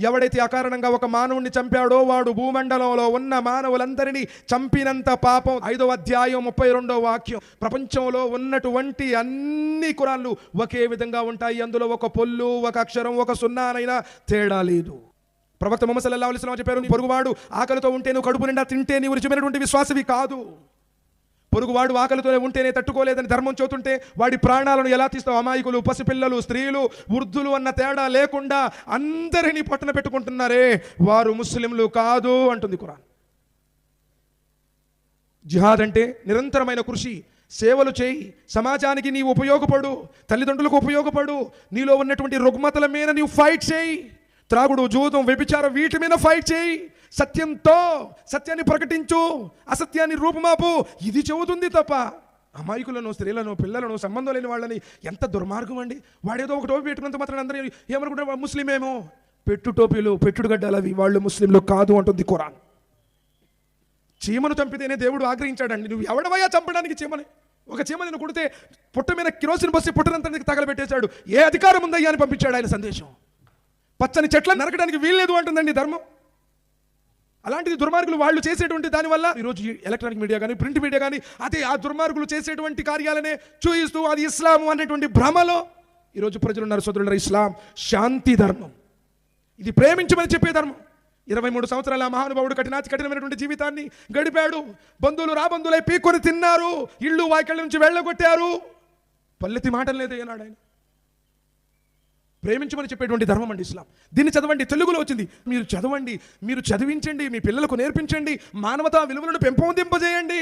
ఎవడైతే అకారణంగా ఒక మానవుణ్ణి చంపాడో వాడు భూమండలంలో ఉన్న మానవులందరినీ చంపినంత పాపం. ఐదో అధ్యాయం ముప్పై రెండో వాక్యం. ప్రపంచంలో ఉన్నటువంటి అన్ని కురాళ్ళు ఒకే విధంగా ఉంటాయి. అందులో ఒక పొల్లు ఒక అక్షరం ఒక సున్నానైనా తేడా లేదు. ప్రవక్త మొహమ్మద్ సల్లల్లాహు అలైహి వసల్లం చెప్పారు పొరుగువాడు ఆకలితో ఉంటే నువ్వు కడుపు నిండా తింటే నీవు రుచిమైనటువంటి విశ్వాసవి కాదు. పొరుగువాడు ఆకలితోనే ఉంటేనే తట్టుకోలేదని ధర్మం చూతుంటే వాడి ప్రాణాలను ఎలా తీస్తావు? అమాయకులు పసిపిల్లలు స్త్రీలు వృద్ధులు అన్న తేడా లేకుండా అందరినీ పట్టున పెట్టుకుంటున్నారే. వారు ముస్లింలు కాదు అంటుంది ఖురాన్. జిహాద్ అంటే నిరంతరమైన కృషి. సేవలు చేయి. సమాజానికి నీవు ఉపయోగపడు. తల్లిదండ్రులకు ఉపయోగపడు. నీలో ఉన్నటువంటి రుగ్మతల మీద నీవు ఫైట్ చేయి. త్రాగుడు జూదం వ్యభిచారం వీటి మీద ఫైట్ చేయి. సత్యంతో సత్యాన్ని ప్రకటించు అసత్యాన్ని రూపుమాపు. ఇది చెబుతుంది తప్ప అమాయకులను స్త్రీలను పిల్లలను సంబంధం లేని వాళ్ళని ఎంత దుర్మార్గం అండి. వాడేదో ఒక టోపీ పెట్టుకున్నంత మాత్రం అందరూ ఏమనుకుంటారు? ముస్లిమేమో పెట్టు టోపీలు పెట్టుడు గడ్డలు అవి వాళ్ళు ముస్లింలు కాదు అంటుంది ఖురాన్. చీమను చంపితేనే దేవుడు ఆగ్రహించాడండి. నువ్వు ఎవడవయ్యా చంపడానికి చీమని? ఒక చీమ నేను కొడితే పుట్ట మీద కిరోసిన్ బస్సు పుట్టనంతా తగలబెట్టేశాడు. ఏ అధికారం ఉందయ్యా అని పంపించాడు ఆయన సందేశం. పచ్చని చెట్లను నరకడానికి వీల్లేదు అంటుందండి ధర్మం. అలాంటిది దుర్మార్గులు వాళ్ళు చేసేటువంటి దానివల్ల ఈరోజు ఎలక్ట్రానిక్ మీడియా కానీ ప్రింట్ మీడియా కానీ అదే ఆ దుర్మార్గులు చేసేటువంటి కార్యాలనే చూయిస్తూ అది ఇస్లాం అనేటువంటి భ్రమలో ఈరోజు ప్రజలు ఉన్నారు సోదరులు ఇస్లాం శాంతి ధర్మం. ఇది ప్రేమించమని చెప్పే ధర్మం. ఇరవై మూడు సంవత్సరాల మహానుభావుడు కఠినాతి కఠినమైనటువంటి జీవితాన్ని గడిపాడు. బంధువులు రాబంధులై పీక్కొని తిన్నారు. ఇళ్ళు వాయికళ్ళ నుంచి వెళ్ళగొట్టారు. పల్లెతి మాటలు లేదు ఏనాడు ఆయన ప్రేమించమని చెప్పేటువంటి ధర్మం అండి ఇస్లాం. దీన్ని చదవండి తెలుగులో వచ్చింది. మీరు చదవండి మీరు చదివించండి మీ పిల్లలకు నేర్పించండి మానవతా విలువలను పెంపొందింపజేయండి.